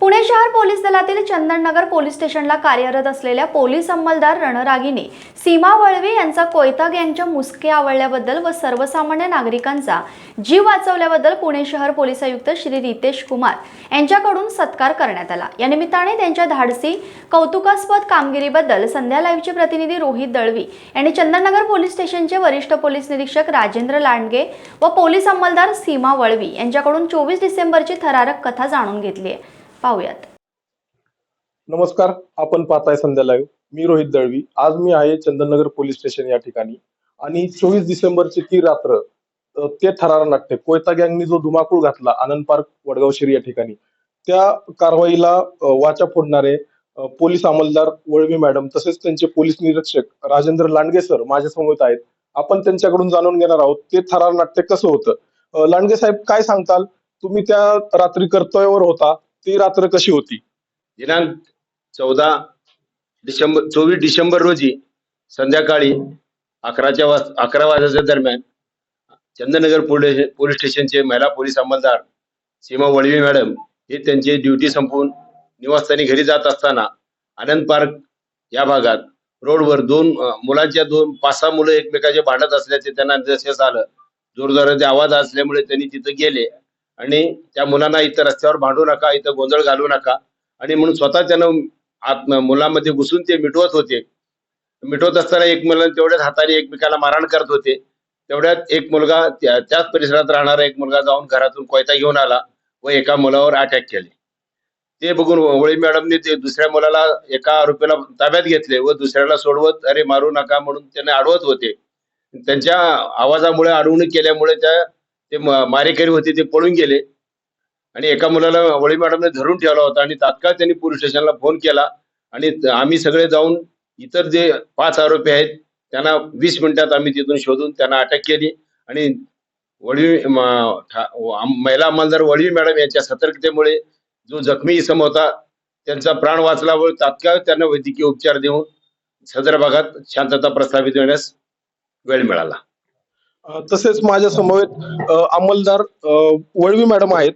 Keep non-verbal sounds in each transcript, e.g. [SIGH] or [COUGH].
पुणे शहर पोलीस दलातील चंदननगर पोलीस स्टेशनला कार्यरत असलेल्या पोलीस अंमलदार रणरागिनी सीमा वळवी यांचा कोयता गँगच्या मुसके आवळल्याबद्दल व सर्वसामान्य नागरिकांचा जीव वाचवल्याबद्दल पुणे शहर पोलीस आयुक्त श्री रितेश कुमार यांच्याकडून सत्कार करण्यात आला. या निमित्ताने त्यांच्या धाडसी कौतुकास्पद कामगिरीबद्दल संध्या लाईव्हचे प्रतिनिधी रोहित दळवी यांनी चंदननगर पोलीस स्टेशनचे वरिष्ठ पोलीस निरीक्षक राजेंद्र लांडगे व पोलीस अंमलदार सीमा वळवी यांच्याकडून चोवीस डिसेंबरची थरारक कथा जाणून घेतली आहे. पाहूयात. नमस्कार आपण पाहताय संध्या लाईव्ह मी रोहित दळवी. आज मी आहे चंदननगर पोलीस स्टेशन या ठिकाणी. आणि चोवीस डिसेंबरची ती रात्र ते थरार नाट्य कोयता गँगनी जो धुमाकूळ घातला आनंद पार्क वडगाव शिरी या ठिकाणी. त्या कारवाईला वाचा फोडणारे पोलीस अंमलदार वळवी मॅडम तसेच त्यांचे पोलीस निरीक्षक राजेंद्र लांडगे सर माझ्यासमोर आहेत. आपण त्यांच्याकडून जाणून घेणार आहोत ते थरार नाट्य कसं होतं? लांडगे साहेब काय सांगताल? तुम्ही त्या रात्री कर्तव्यावर होता ती रात्र कशी होती? दिनांक चौदा डिसेंबर चोवीस डिसेंबर रोजी संध्याकाळी अकराच्या वाज अकरा वाजाच्या दरम्यान चंद्रनगर पोलीस पोलीस स्टेशनचे महिला पोलीस अंमलदार सीमा वळवी मॅडम हे त्यांची ड्युटी संपवून निवासस्थानी घरी जात असताना आनंद पार्क या भागात रोडवर दोन मुलांच्या दोन पाच सहा मुलं एकमेकाचे भांडत असल्याचे त्यांना निदर्शनास आलं. जोरदाराचे आवाज असल्यामुळे त्यांनी तिथं गेले. आणि त्या मुलांना इथं रस्त्यावर भांडू नका इथं गोंधळ घालू नका. आणि म्हणून स्वतःच्यानं आत मुलांमध्ये घुसून ते मिटवत होते. मिटवत असताना एक मुलं तेवढ्याच हाताने एकमेकाला मारहाण करत होते. तेवढ्यात एक मुलगा त्याच परिसरात राहणारा एक मुलगा जाऊन घरातून कोयता घेऊन आला व एका मुलावर अटॅक केले. ते बघून वळी मॅडमने ते दुसऱ्या मुलाला एका आरोपीला ताब्यात घेतले व दुसऱ्याला सोडवत अरे मारू नका म्हणून त्याने अडवत होते. त्यांच्या आवाजामुळे अडवणूक केल्यामुळे त्या ते मारेकरी होते ते पळून गेले. आणि एका मुलाला वळी मॅडमने धरून ठेवला होता आणि तात्काळ त्यांनी पोलीस स्टेशनला फोन केला. आणि आम्ही सगळे जाऊन इतर जे पाच आरोपी आहेत त्यांना वीस मिनिटात आम्ही तिथून शोधून त्यांना अटक केली. आणि वळवी महिला अंमलदार वळवी मॅडम यांच्या सतर्कतेमुळे जो जखमी इसम होता त्यांचा प्राण वाचला व तात्काळ त्यांना वैद्यकीय उपचार देऊन सदर भागात शांतता प्रस्थापित होण्यास वेळ मिळाला. तसेच माझ्या समवेत अंमलदार वळवी मॅडम आहेत.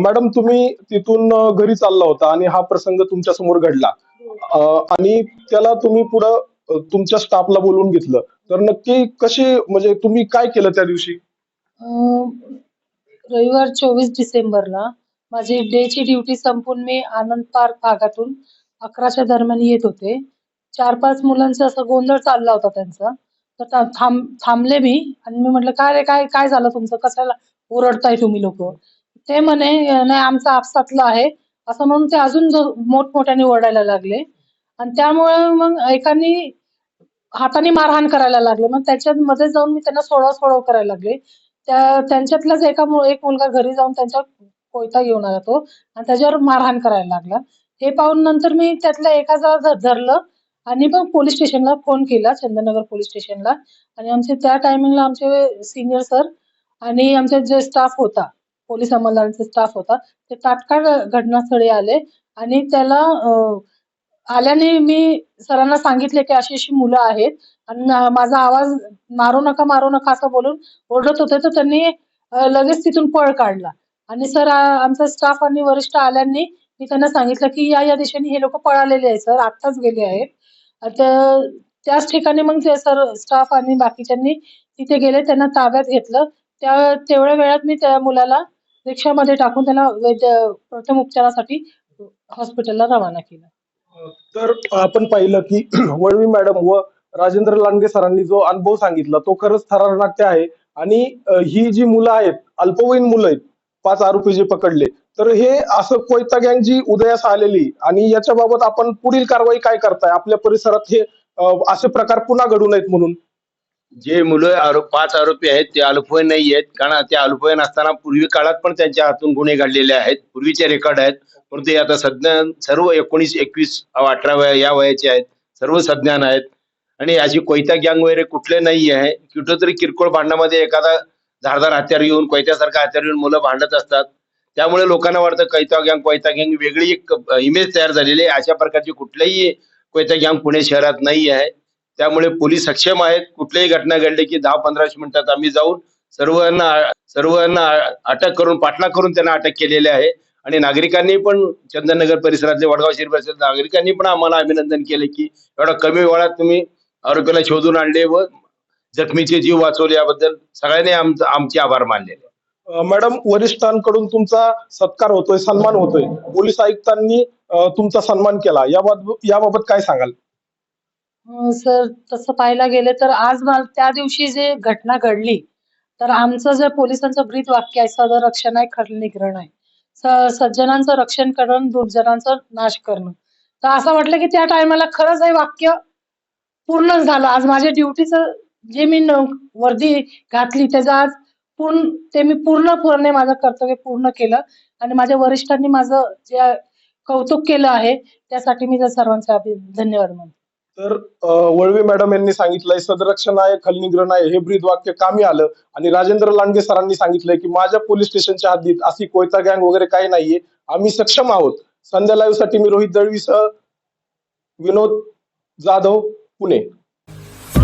मॅडम तुम्ही तिथून घरी चालला होता आणि हा प्रसंग तुमच्यासमोर घडला. आणि त्याला तुम्ही पुढं तुमच्या स्टाफला बोलवून घेतलं. तर नक्की कशी म्हणजे तुम्ही काय केलं त्या दिवशी? रविवार चोवीस डिसेंबरला माझी डेची ड्युटी संपून मी आनंद पार्क भागातून अकराच्या दरम्यान येत होते. चार पाच मुलांचा असा गोंधळ चालला होता त्यांचा. तर थांब थांबले मी आणि मी म्हटलं काय रे काय काय झालं तुमचं? कशाला ओरडताय तुम्ही लोक? ते म्हणे नाही आमचा आपसातलं आहे. असं म्हणून ते अजून मोठमोठ्याने ओरडायला लागले. आणि त्यामुळे मग एकानी हाताने मारहाण करायला लागले. मग त्याच्यामध्ये जाऊन मी त्यांना सोडव सोडव करायला लागले. त्या त्यांच्यातलाच एका एक मुलगा घरी जाऊन त्यांच्या कोयता घेऊन आला तो आणि त्याच्यावर मारहाण करायला लागला. हे पाहून नंतर मी त्यातल्या एका जरा धरलं. आणि मग पोलीस स्टेशनला फोन केला चंदननगर पोलीस स्टेशनला. आणि आमचे त्या टायमिंगला आमचे सिनियर सर आणि आमचे जे स्टाफ होता पोलीस अंमलदारांचा स्टाफ होता ते तात्काळ घटनास्थळी आले. आणि त्याला आल्याने मी सरांना सांगितले की अशी अशी मुलं आहेत. आणि माझा आवाज मारू नका मारू नका असं बोलून ओरडत होते. तर त्यांनी लगेच तिथून पळ काढला. आणि सर आमचा स्टाफ आणि वरिष्ठ आल्यांनी मी त्यांना सांगितलं की या या दिशेने हे लोक पळालेले आहेत सर. आत्ताच गेले आहेत. आता त्याच ठिकाणी मग ते सर स्टाफ आणि बाकीच्यांनी तिथे गेले त्यांना ताब्यात घेतलं. त्या तेवढ्या वेळात मी त्या मुलाला रिक्षामध्ये टाकून त्याला वैद्य प्रथम उपचारासाठी हॉस्पिटलला रवाना केलं. तर आपण पाहिलं की [CLEARS THROAT] वळवी मॅडम व राजेंद्र लांडगे सरांनी जो अनुभव सांगितला तो खरंच थरार नाट्य आहे. आणि ही जी मुलं आहेत अल्पवयीन मुलं आहेत पाच आरोपी जे पकडले. तर हे असं कोयता गँग जी उदयास आलेली आणि याच्या बाबत आपण पुढील कारवाई काय करताय? आपल्या परिसरात हे असे प्रकार पुन्हा घडू नयेत म्हणून. जे मुलं आरोप पाच आरोपी आहेत ते अल्पवयीन नाही आहेत. कारण ते अल्पवयीन असताना पूर्वी काळात पण त्यांच्या हातून गुन्हे घडलेले आहेत. पूर्वीचे रेकॉर्ड आहेत. परंतु ते आता सज्ञान सर्व एकोणीस एकवीस अठरा वया या वयाचे आहेत. सर्व सज्ञान आहेत. आणि अशी कोयता गँग वगैरे कुठले नाही आहे कुठेतरी किरकोळ भांडणामध्ये एखादा धारधार हत्यार येऊन कोयत्यासारखा हत्यार येऊन मुलं भांडत असतात. त्यामुळे लोकांना वाटतं कैता गँग कोयता गँग वेगळी एक इमेज तयार झालेली आहे. अशा प्रकारची कुठल्याही कोयता गँग पुणे शहरात नाही आहे. त्यामुळे पोलीस सक्षम आहेत. कुठल्याही घटना घडली की दहा पंधरा मिनिटात आम्ही जाऊन सर्वांना सर्वांना अटक करून पाठलाग करून त्यांना अटक केलेली आहे. आणि नागरिकांनी पण चंदननगर परिसरातले वडगाव शहर परिसरात नागरिकांनी पण आम्हाला अभिनंदन केले की एवढा कमी वेळात तुम्ही आरोपीला शोधून आणले व जखमीचे जीव वाचवले याबद्दल सगळ्यांनी आमचं आमचे आभार मानले अ, मॅडम वरिष्ठांकडून तुमचा सत्कार होतोय सन्मान होतोय. पोलीस आयुक्तांनी तुमचा सन्मान केला. याबाबत याबाबत काय सांगाल? सर तसं पाहायला गेलं तर आज मला त्या दिवशी जे घटना घडली तर आमचं जे पोलिसांचं ब्रीद वाक्य आहे सदर रक्षण आहे खल निग्रहण आहे सज्जनांचं रक्षण करणं दुर्जनांचं नाश करणं. तर असं वाटलं की त्या टायमाला खरंच हे वाक्य पूर्ण झालं. आज माझ्या ड्युटीचं जे मी वर्दी घातली त्याचा आज पूर्ण ते मी पूर्ण पूर्ण माझं कर्तव्य पूर्ण केलं. आणि माझ्या वरिष्ठांनी माझं जे कौतुक केलं आहे त्यासाठी मी त्या सर्वांचे धन्यवाद म्हणतो. तर वळवी मॅडम यांनी सांगितलंय सदरक्षण आहे खलनिग्रहण आहे हे ब्रीद वाक्य कामी आलं. आणि राजेंद्र लांडगे सरांनी सांगितलंय की माझ्या पोलीस स्टेशनच्या हद्दीत अशी कोयता गँग वगैरे काही नाहीये. आम्ही सक्षम आहोत. संध्या लाईव्हसाठी मी रोहित दळवीसह विनोद जाधव पुणे.